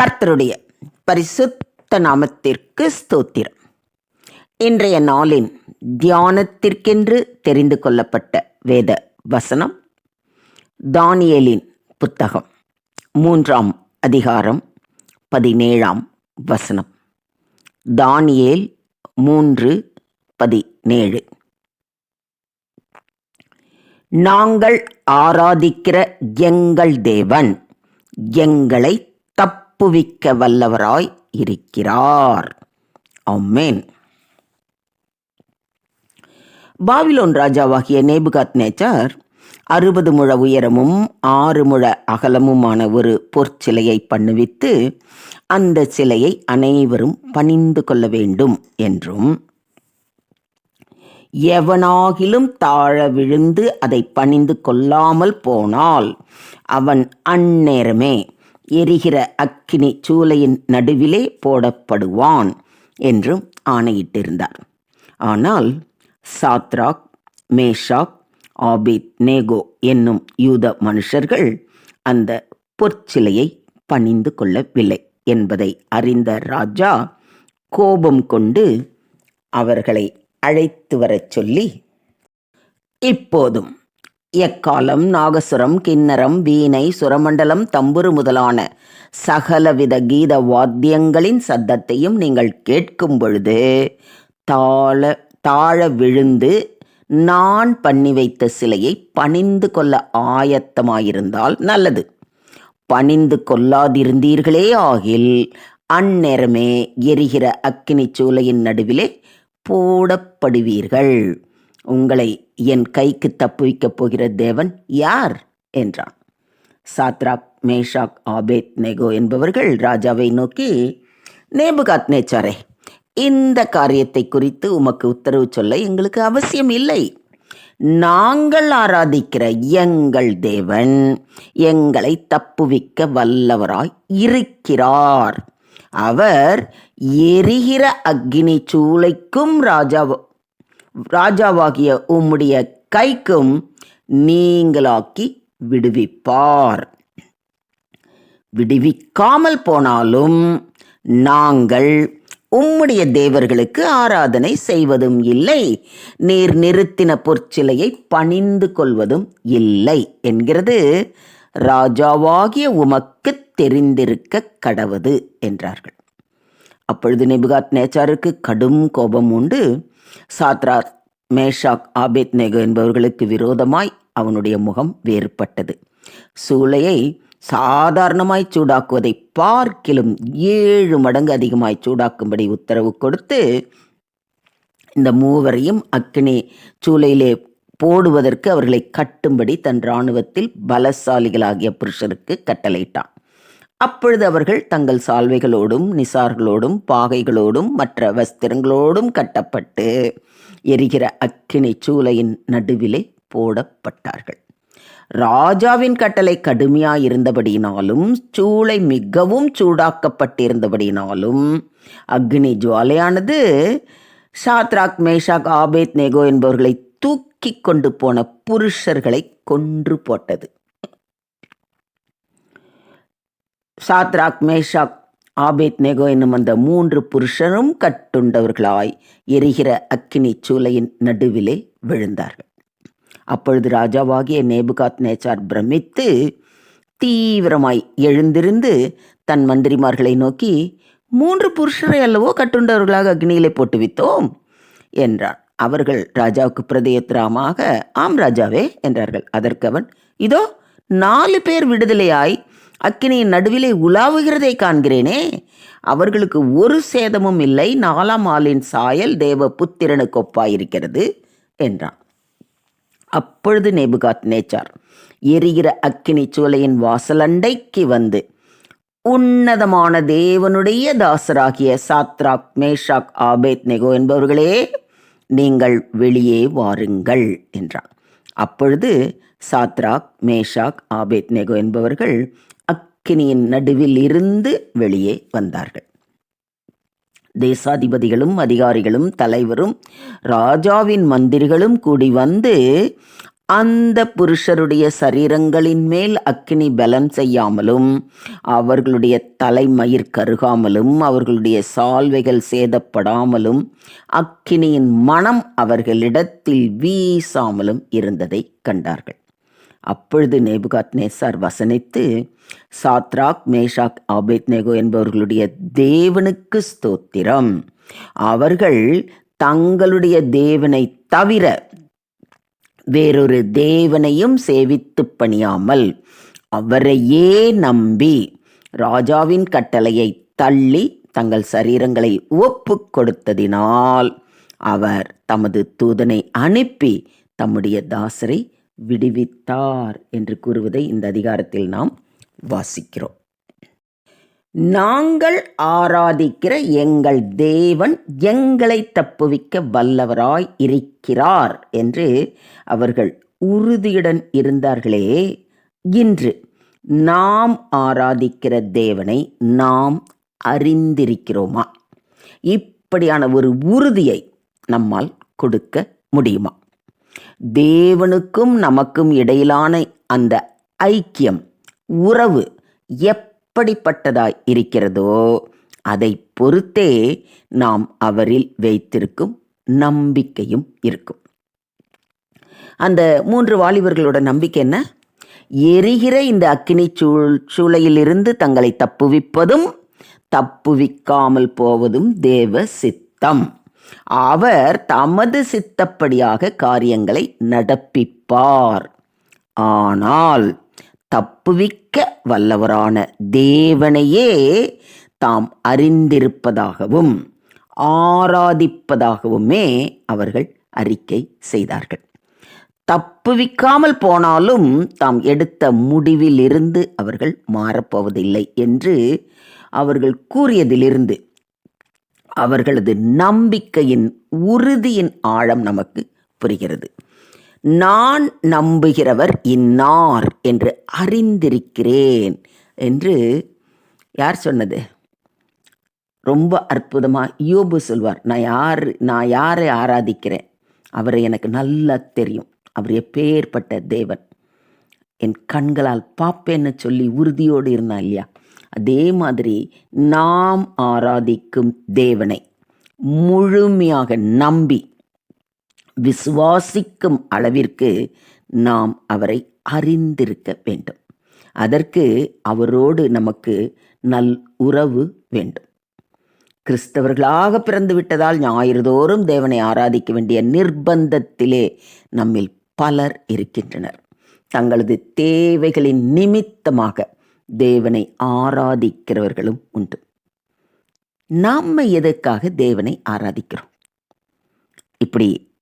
கர்த்தருடைய பரிசுத்த நாமத்திற்கு ஸ்தோத்திரம். இன்றைய நாளின் தியானத்திற்கென்று தெரிந்து கொள்ளப்பட்ட வேத வசனம் தானியேலின் புத்தகம் மூன்றாம் அதிகாரம் பதினேழாம் வசனம். தானியேல் மூன்று பதினேழு. நாங்கள் ஆராதிக்கிற எங்கள் தேவன் எங்களை தப்புவிக்க வல்லவராய் இருக்கிறார். அம்மேன் பாபிலோன் ராஜாவாகிய நேபுகாத் நேச்சார் அறுபது முழ உயரமும் ஆறு முழ அகலமுமான ஒரு பொற்சிலையை பண்ணுவித்து அந்த சிலையை அனைவரும் பணிந்து கொள்ள வேண்டும் என்றும் எவனாகிலும் தாழ விழுந்து அதை பணிந்து கொள்ளாமல் போனால் அவன் அந்நேரமே எரிகிற அக்கினி சூலையின் நடுவிலே போடப்படுவான் என்றும் ஆணையிட்டிருந்தார். ஆனால் சாத்ராக் மேஷாக் ஆபித் நேகோ என்னும் யூத மனுஷர்கள் அந்த பொற்சிலையை பணிந்து கொள்ளவில்லை என்பதை அறிந்த ராஜா கோபம் கொண்டு அவர்களை அழைத்து வரச் சொல்லி இப்போதும் எக்காலம் நாகசுரம் கிண்ணரம் வீணை சுரமண்டலம் தம்புரு முதலான சகலவித கீத வாத்தியங்களின் சத்தத்தையும் நீங்கள் கேட்கும் பொழுது தாழ தாழ விழுந்து நான் பண்ணி வைத்த சிலையை பணிந்து கொள்ள ஆயத்தமாயிருந்தால் நல்லது. பணிந்து கொள்ளாதிருந்தீர்களே ஆகில் அந்நேரமே எரிகிற அக்கினி சூளையின் நடுவிலே போடப்படுவீர்கள். உங்களை என் கைக்கு தப்புவிக்கப் போகிற தேவன் யார்? என்றான். சாத்ராக் மேஷாக் ஆபேத் நெகோ என்பவர்கள் ராஜாவை நோக்கி நேபுகாத் நேச்சாரே இந்த காரியத்தை குறித்து உமக்கு உத்தரவு சொல்ல எங்களுக்கு அவசியம் இல்லை. நாங்கள் ஆராதிக்கிற எங்கள் தேவன் எங்களை தப்புவிக்க வல்லவராய் இருக்கிறார். அவர் எரிகிற அக்னி சூளைக்கும் ராஜாவோ ராஜாவாகிய உம்முடைய கைக்கும் நீங்களாக்கி விடுவிப்பார். விடுவிக்காமல் போனாலும் நாங்கள் உம்முடைய தேவர்களுக்கு ஆராதனை செய்வதும் இல்லை. நீர் நிறுத்தின பொற்சிலையை பணிந்து கொள்வதும் இல்லை என்கிறது. ராஜாவாகிய உமக்கு தெரிந்திருக்க கடவது என்றார்கள். அப்பொழுது நெபுகாத் நேச்சாருக்கு கடும் கோபம் உண்டு. சாத்ரார் மேஷாக் ஆபேத் நேகோ என்பவர்களுக்கு விரோதமாய் அவனுடைய முகம் வேறுபட்டது. சூளையை சாதாரணமாய் சூடாக்குவதை பார்க்கிலும் ஏழு மடங்கு அதிகமாய் சூடாக்கும்படி உத்தரவு கொடுத்து இந்த மூவரையும் அக்னி சூளையிலே போடுவதற்கு அவர்களை கட்டும்படி தன் இராணுவத்தில் பலசாலிகளாகிய புருஷருக்கு கட்டளையிட்டான். அப்பொழுது அவர்கள் தங்கள் சால்வைகளோடும் நிசார்களோடும் பாகைகளோடும் மற்ற வஸ்திரங்களோடும் கட்டப்பட்டு எரிகிற அக்கினை சூலையின் நடுவிலே போடப்பட்டார்கள். ராஜாவின் கட்டளை கடுமையாயிருந்தபடியினாலும் சூளை மிகவும் சூடாக்கப்பட்டிருந்தபடியினாலும் அக்னி ஜுவாலையானது ஷாத்ராக் மேஷாக் ஆபேத் நேகோ என்பவர்களை தூக்கி கொண்டு போன புருஷர்களை கொன்று போட்டது. சாத்ராக் மேஷாக் ஆபேத் நெகோ என்னும் அந்த மூன்று புருஷரும் கட்டுண்டவர்களாய் எரிகிற அக்கினி சூலையின் நடுவிலே விழுந்தார்கள். அப்பொழுது ராஜாவாகிய நேபுகாத் நேச்சார் பிரமித்து தீவிரமாய் எழுந்திருந்து தன் மந்திரிமார்களை நோக்கி மூன்று புருஷரை அல்லவோ கட்டுண்டவர்களாக அக்னியிலே போட்டு வித்தோம் என்றான் அவர்கள் ராஜாவுக்கு பிரதேயத்திரமாக ஆம் ராஜாவே என்றார்கள். அதற்கு அவன் இதோ நாலு பேர் விடுதலையாய் அக்கினியின் நடுவிலே உலாவுகிறதை காண்கிறேனே. அவர்களுக்கு ஒரு சேதமும் இல்லை. நாலாம் ஆளின் சாயல் தேவ புத்திரனுக்கு ஒப்பாயிருக்கிறது என்றான். அப்பொழுது நேபுகாத் நேச்சார் எரிகிற அக்கினி சூலையின் வாசலண்டைக்கு வந்து உன்னதமான தேவனுடைய தாசராகிய சாத்ராக் மேஷாக் ஆபேத் நெகோ என்பவர்களே நீங்கள் வெளியே வாருங்கள் என்றான். அப்பொழுது சாத்ராக் மேஷாக் ஆபேத் நெகோ என்பவர்கள் அக்கினியின் நடுவில் இருந்து வெளியே வந்தார்கள். தேசாதிபதிகளும் அதிகாரிகளும் தலைவரும் ராஜாவின் மந்திரிகளும் கூடி வந்து அந்த புருஷருடைய சரீரங்களின் மேல் அக்கினி பலம் செய்யாமலும் அவர்களுடைய தலைமயிர் கருகாமலும் அவர்களுடைய சால்வைகள் சேதப்படாமலும் அக்கினியின் மனம் அவர்களிடத்தில் வீசாமலும் இருந்ததை கண்டார்கள். அப்பொழுது நேபுகாத் நேசார் வசனித்து சாத்ராக் மேஷாக் ஆபேத்நேகோ என்பவர்களுடைய தேவனுக்கு ஸ்தோத்திரம். அவர்கள் தங்களுடைய தேவனை தவிர வேறொரு தேவனையும் சேவித்து பணியாமல் அவரையே நம்பி ராஜாவின் கட்டளையை தள்ளி தங்கள் சரீரங்களை ஒப்பு கொடுத்ததினால் அவர் தமது தூதனை அனுப்பி தம்முடைய தாசரை விடுவித்தார் என்று கூறுவதை இந்த அதிகாரத்தில் நாம் வாசிக்கிறோம். நாங்கள் ஆராதிக்கிற எங்கள் தேவன் எங்களை தப்புவிக்க வல்லவராய் இருக்கிறார் என்று அவர்கள் உறுதியுடன் இருந்தார்களே இன்று நாம் ஆராதிக்கிற தேவனை நாம் அறிந்திருக்கிறோமா? இப்படியான ஒரு உறுதியை நம்மால் கொடுக்க முடியுமா? தேவனுக்கும் நமக்கும் இடையிலான அந்த ஐக்கியம் உறவு எப்படிப்பட்டதாய் இருக்கிறதோ அதை பொறுத்தே நாம் அவரில் வைத்திருக்கும் நம்பிக்கையும் இருக்கும். அந்த மூன்று வாலிபர்களோட நம்பிக்கை என்ன? எரிகிற இந்த அக்கினி சூழ் சூளையிலிருந்து தங்களை தப்புவிப்பதும் தப்புவிக்காமல் போவதும் தேவ சித்தம். அவர் தமது சித்தப்படியாக காரியங்களை நடப்பிப்பார். ஆனால் தப்புவிக்க வல்லவரான தேவனையே தாம் அறிந்திருப்பதாகவும் ஆராதிப்பதாகவுமே அவர்கள் அறிக்கை செய்தார்கள். தப்புவிக்காமல் போனாலும் தாம் எடுத்த முடிவிலிருந்து அவர்கள் மாறப்போவதில்லை என்று அவர்கள் கூறியதிலிருந்து அவர்களது நம்பிக்கையின் உறுதியின் ஆழம் நமக்கு புரிகிறது. நான் நம்புகிறவர் இன்னார் என்று அறிந்திருக்கிறேன் என்று யார் சொன்னது? ரொம்ப அற்புதமாக யோபு சொல்வார் நான் யார் நான் யாரை ஆராதிக்கிறேன்? அவரை எனக்கு நல்லா தெரியும். அவர் எப்பேற்பட்ட தேவன். என் கண்களால் பார்ப்பேன்னு சொல்லி உறுதியோடு இருந்தான் இல்லையா? அதே மாதிரி நாம் ஆராதிக்கும் தேவனை முழுமையாக நம்பி விசுவாசிக்கும் அளவிற்கு நாம் அவரை அறிந்திருக்க வேண்டும். அதற்கு அவரோடு நமக்கு நல் உறவு வேண்டும். கிறிஸ்தவர்களாக பிறந்து விட்டதால் ஞாயிறுதோறும் தேவனை ஆராதிக்க வேண்டிய நிர்பந்தத்திலே நம்மில் பலர் இருக்கின்றனர். தங்களது தேவைகளின் நிமித்தமாக தேவனை ஆராதிக்கிறவர்களும் உண்டு. நாம் எதற்காக தேவனை ஆராதிக்கிறோம்? இப்படி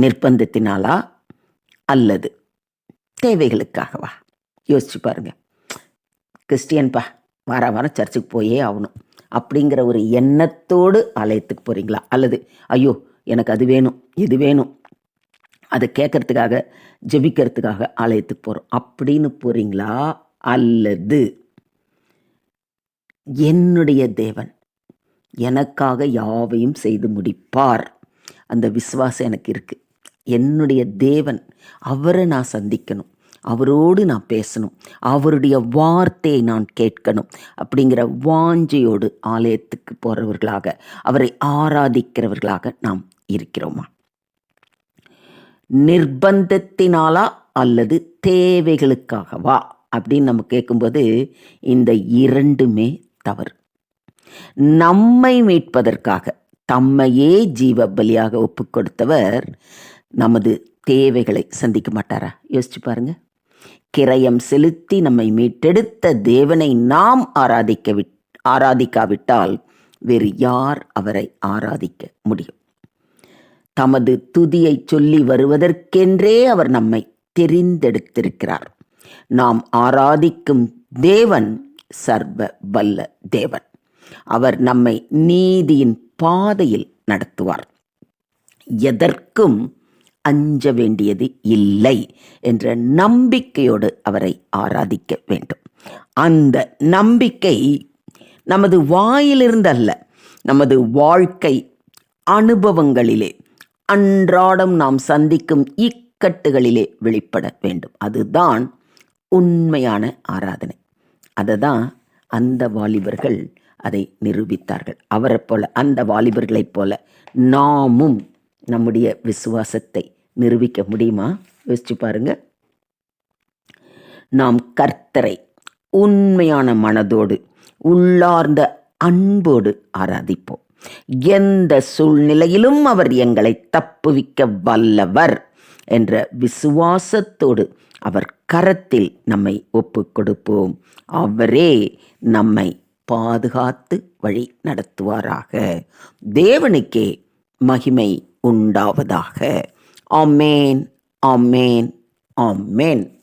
நிர்பந்தத்தினாலா அல்லது தேவைகளுக்காகவா? யோசிச்சு பாருங்க. கிறிஸ்டியன்பா வார வாரம் சர்ச்சுக்கு போயே ஆகணும். அப்படிங்கிற ஒரு எண்ணத்தோடு ஆலயத்துக்கு போகிறீங்களா அல்லது ஐயோ எனக்கு அது வேணும் இது வேணும் அதை கேட்கறதுக்காக ஜெபிக்கிறதுக்காக ஆலயத்துக்கு போகிறோம் அப்படின்னு போகிறீங்களா அல்லது என்னுடைய தேவன் எனக்காக யாவையும் செய்து முடிப்பார். அந்த விசுவாசம் எனக்கு இருக்குது என்னுடைய தேவன் அவரை நான் சந்திக்கணும். அவரோடு நான் பேசணும். அவருடைய வார்த்தையை நான் கேட்கணும் அப்படிங்கிற வாஞ்சையோடு ஆலயத்துக்கு போகிறவர்களாக அவரை ஆராதிக்கிறவர்களாக நாம் இருக்கிறோமா? நிர்பந்தத்தினாலா அல்லது தேவைகளுக்காகவா? அப்படின்னு நம்ம கேட்கும்போது இந்த இரண்டுமே தவறு. நம்மை மீட்பதற்காக தம்மையே ஜீவ பலியாக ஒப்பு கொடுத்தவர் நமது தேவைகளை சந்திக்க மாட்டாரா? யோசிச்சு பாருங்க. கிரயம் செலுத்தி நம்மை மீட்டெடுத்த தேவனை நாம் ஆராதிக்க விட் ஆராதிக்காவிட்டால் வேறு யார் அவரை ஆராதிக்க முடியும்? தமது துதியை சொல்லி வருவதற்கென்றே அவர் நம்மை தெரிந்தெடுத்திருக்கிறார். நாம் ஆராதிக்கும் தேவன் சர்வ வல்ல தேவன். அவர் நம்மை நீதியின் பாதையில் நடத்துவார். எதற்கும் அஞ்ச வேண்டியது இல்லை என்ற நம்பிக்கையோடு அவரை ஆராதிக்க வேண்டும். அந்த நம்பிக்கை நமது வாயிலிருந்தல்ல. நமது வாழ்க்கை அனுபவங்களிலே அன்றாடம் நாம் சந்திக்கும் இக்கட்டுகளிலே வெளிப்பட வேண்டும். அதுதான் உண்மையான ஆராதனை. அதை தான் அந்த வாலிபர்கள் அதை நிரூபித்தார்கள். அவரைப் போல அந்த வாலிபர்களைப் போல நாமும் நம்முடைய விசுவாசத்தை நிரூபிக்க முடியுமா? யோசிச்சு பாருங்க. நாம் கர்த்தரை உண்மையான மனதோடு உள்ளார்ந்த அன்போடு ஆராதிப்போம். எந்த சூழ்நிலையிலும் அவர் எங்களை தப்புவிக்க வல்லவர். என்ற விசுவாசத்தோடு அவர் கரத்தில் நம்மை ஒப்பு கொடுப்போம் அவரே நம்மை பாதுகாத்து வழி நடத்துவாராக. தேவனுக்கே மகிமை உண்டாவதாக. ஆமேன் ஆமேன் ஆமேன்.